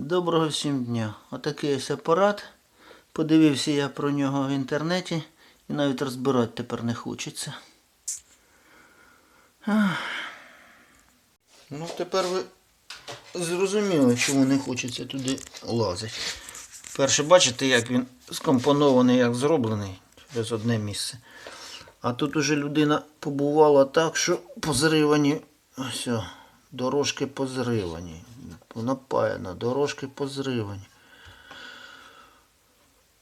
Доброго всім дня. Отакий ось апарат. Подивився я про нього в інтернеті і навіть розбирати тепер не хочеться. Ну, тепер ви зрозуміли, чому не хочеться туди лазити. Перше, бачите, як він скомпонований, як зроблений через одне місце. А тут уже людина побувала так, що позривані. Ось, дорожки позривані. Напаяно, дорожки позривані.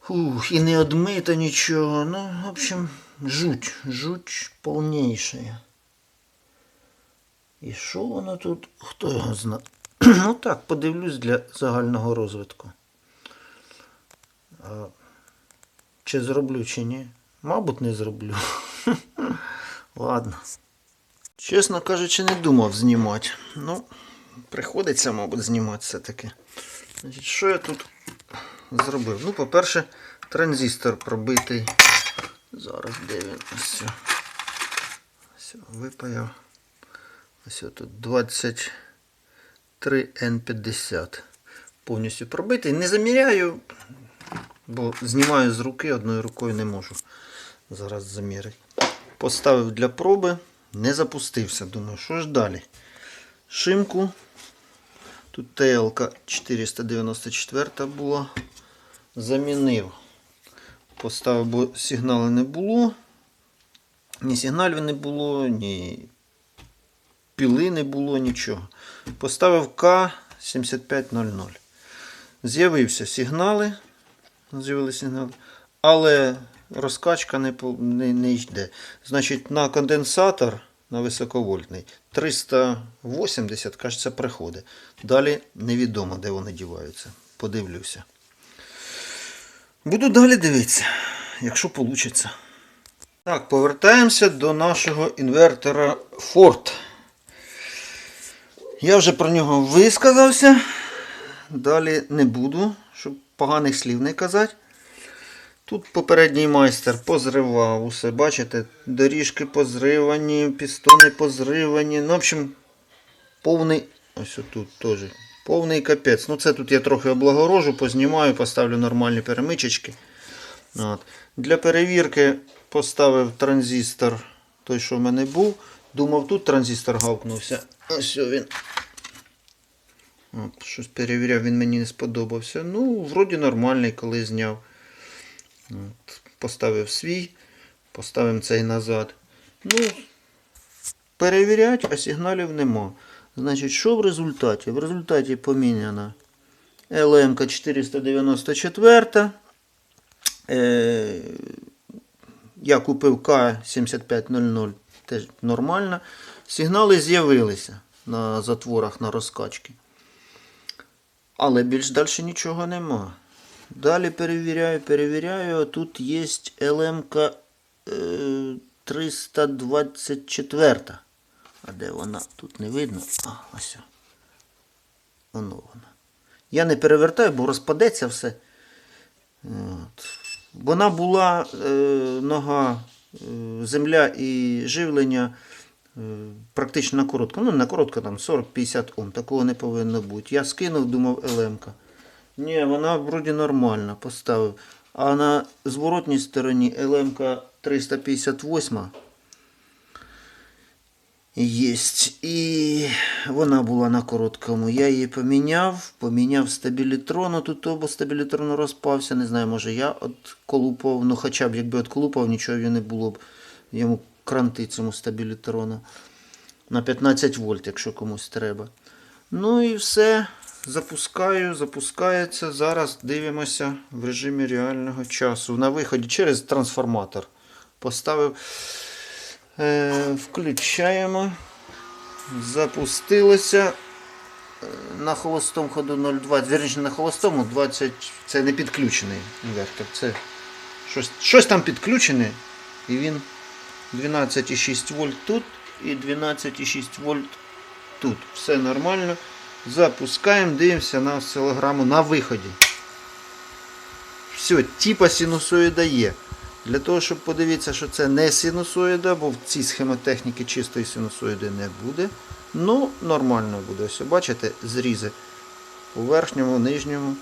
Ух, і не одмито нічого. Ну, в общем, жуть, жуть повнейшая. І що воно тут? Хто його знає? ну так, подивлюсь для загального розвитку. А, чи зроблю, чи ні? Мабуть, не зроблю. Ладно. Чесно кажучи, не думав знімати. Ну, приходиться, мабуть, знімати все-таки. Що я тут зробив? Ну, по-перше, транзистор пробитий. Зараз де він? Ось. Ось випаяв. Ось тут 23N50. Повністю пробитий. Не заміряю, бо знімаю з руки, одною рукою не можу зараз замірити. Поставив для проби, не запустився. Думаю, що ж далі? Шимку. Тут ТЛК 494 була. Замінив. Поставив, бо сигналу не було. Ні сигналів не було, ні піли не було, нічого. Поставив К7500. З'явився сигнали. З'явилися сигнали. Але розкачка не, не, не йде. Значить, на конденсатор на високовольтний 380, кажеться, приходить. Далі невідомо, де вони діваються. Подивлюся. Буду далі дивитися, якщо вийде. Так, повертаємося до нашого інвертора Ford. Я вже про нього висказався. Далі не буду, щоб поганих слів не казати. Тут попередній майстер позривав усе, бачите, доріжки позривані, пістони позривані. Ну, в общем, повний. Ось тут теж. Повний капець. Ну, це тут я трохи облагорожу, познімаю, поставлю нормальні перемичечки. От. Для перевірки поставив транзистор, той, що в мене був. Думав, тут транзистор гавкнувся. Ось він. От, щось перевіряв, він мені не сподобався. Ну, вроді нормальний, коли зняв. Поставив свій, поставимо цей назад. Ну, перевіряти, а сигналів нема. Значить, що в результаті? В результаті поміняна LM 494. Е, я купив К7500, теж нормально. Сигнали з'явилися на затворах на розкачки. Але більш далі нічого нема. Далі перевіряю, перевіряю. Тут є LM 324. А де вона? Тут не видно. А, ось. Воно вона. Я не перевертаю, бо розпадеться все. От. Вона була е, нога, е, земля і живлення е, практично на коротко. Ну, на коротко там 40-50 Ом. Такого не повинно бути. Я скинув, думав, ЛМК. Ні, вона вроді нормальна, поставив. А на зворотній стороні ЛМК 358 Єсть. І вона була на короткому. Я її поміняв, поміняв стабілітрону. Тут оба стабілітрон розпався. Не знаю, може я отколупав. Ну хоча б якби отколупав, нічого не було б йому кранти цьому стабілітрону. На 15 вольт, якщо комусь треба. Ну і все. Запускаю, запускається. Зараз дивимося в режимі реального часу. На виході через трансформатор. Поставив. Е, включаємо. Запустилося. Е, На холостому ходу 0,20. Вірніше на холостому 20. Це не підключений інвертор. Це щось, щось там підключене. І він 12,6 вольт тут і 12,6 вольт тут. Все нормально. Запускаємо, дивимося на осцилограму на виході. Все, типа синусоїда є. Для того, щоб подивитися, що це не синусоїда, бо в цій схемотехніці чистої синусоїди не буде. Ну, нормально буде. Ось, бачите, зрізи у верхньому, нижньому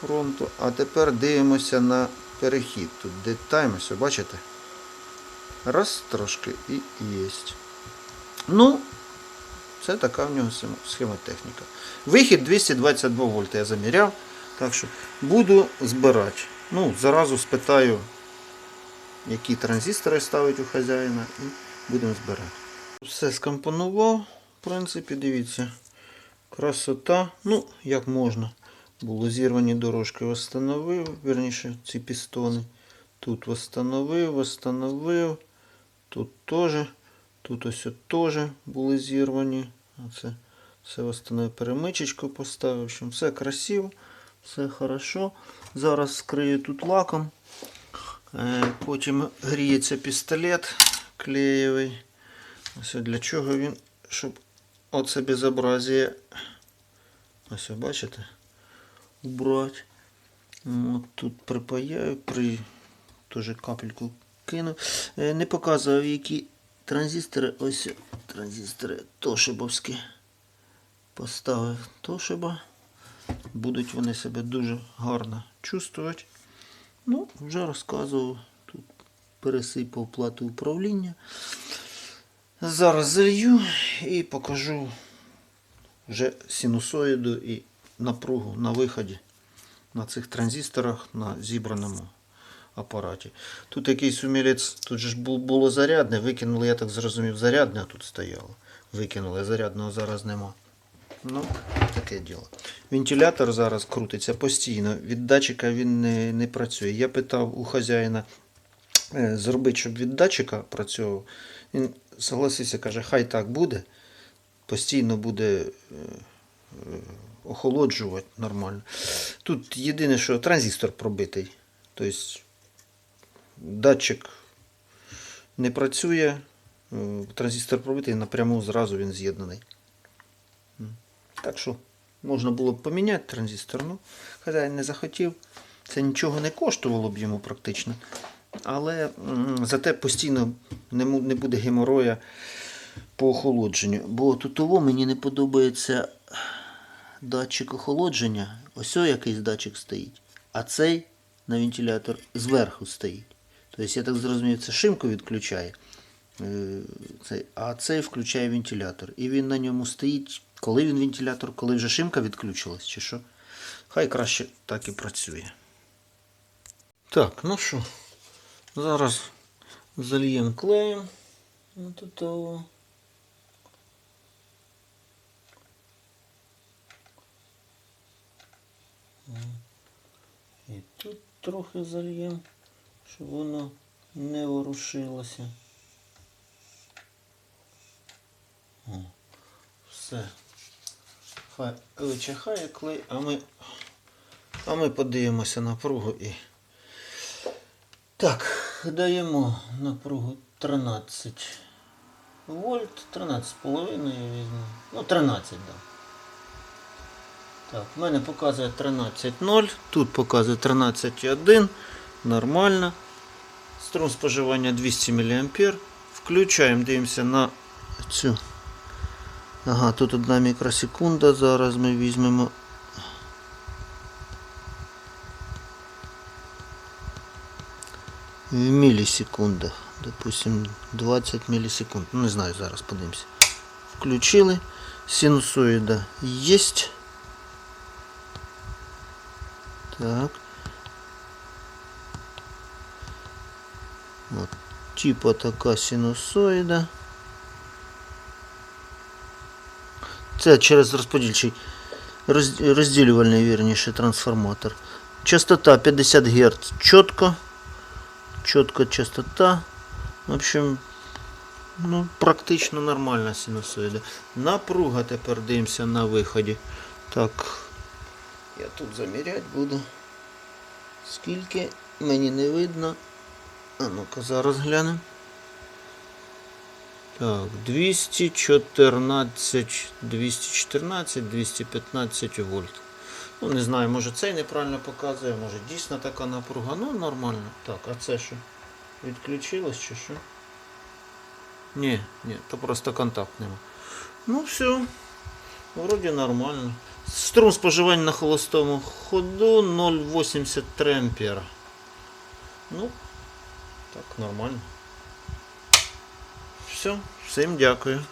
фронту. А тепер дивимося на перехід. Тут де бачите? Раз трошки і є. Ну, це така в нього схемотехніка. Вихід 222 вольта я заміряв. Так що буду збирати. Ну, заразу спитаю, які транзистори ставить у хазяїна, і будемо збирати. Все скомпонував, в принципі, дивіться. Красота, ну, як можна. Було зірвані дорожки, восстановив, верніше ці пістони. Тут восстановив, восстановив. Тут теж. Тут ось теж були зірвані. Оце все восстановив, перемичечку поставив. В все красиво, все хорошо. Зараз скрию тут лаком. Е, Потім гріється пістолет клеєвий. Ось для чого він, щоб оце безобразие, ось бачите, убрати. От тут припаяю, при теж капельку кину. Е, Не показував, які транзистори, ось транзистори Тошибовські. Поставив Тошиба. Будуть вони себе дуже гарно чувствувати. Ну, вже розказував. Тут пересипав плату управління. Зараз залью і покажу вже синусоїду і напругу на виході на цих транзисторах на зібраному апараті. Тут якийсь умілець, тут ж було зарядне, викинули, я так зрозумів, зарядне тут стояло. Викинули, зарядного зараз нема. Ну, таке діло. Вентилятор зараз крутиться постійно. Від датчика він не, не працює. Я питав у хазяїна е, зробити, щоб від датчика працював. Він согласився, каже, хай так буде. Постійно буде е, е, охолоджувати нормально. Тут єдине, що транзистор пробитий. Тобто датчик не працює, е, транзистор пробитий, напряму зразу він з'єднаний. Так що можна було б поміняти транзистор, ну, хазяїн не захотів. Це нічого не коштувало б йому практично. Але зате постійно не, буде геморроя по охолодженню. Бо тут мені не подобається датчик охолодження. Ось якийсь датчик стоїть. А цей на вентилятор зверху стоїть. Тобто, я так зрозумів, це шимку відключає. е, а цей включає вентилятор. І він на ньому стоїть, коли він вентилятор, коли вже шимка відключилась, чи що. Хай краще так і працює. Так, ну що, зараз зальємо клеєм. І тут трохи зальємо, щоб воно не ворушилося. О, все. Хай вичахає клей, а ми, а ми подивимося напругу і. Так, даємо напругу 13 вольт, 13,5 я візьму. Ну, 13, так. Так, в мене показує 13.0, тут показує 13.1. Нормально. Струм споживання 200 мА. Включаємо, дивимося на цю. Ага, тут одна мікросекунда. Зараз ми візьмемо. В мілісекундах. Допустим, 20 мілісекунд. Ну, не знаю, зараз подивимося. Включили. Синусоїда єсть. Так. От, типа така синусоїда. Це через розподільчий роз- розділювальний вірніше трансформатор. Частота 50 Гц чітко. Чітко частота. В общем, ну, практично нормальна синусоїда. Напруга тепер дивимося на виході. Так. Я тут заміряти буду. Скільки мені не видно. А ну-ка зараз глянемо. Так, 214, 214, 215 вольт. Ну, не знаю, може цей неправильно показує, може дійсно така напруга. Ну, нормально. Так, а це що? Відключилось чи що? Ні, ні, то просто контакт нема. Ну все. Вроді нормально. Струм споживання на холостому ходу 0,83 ампера. Ну, так, нормально. Все, всім дякую.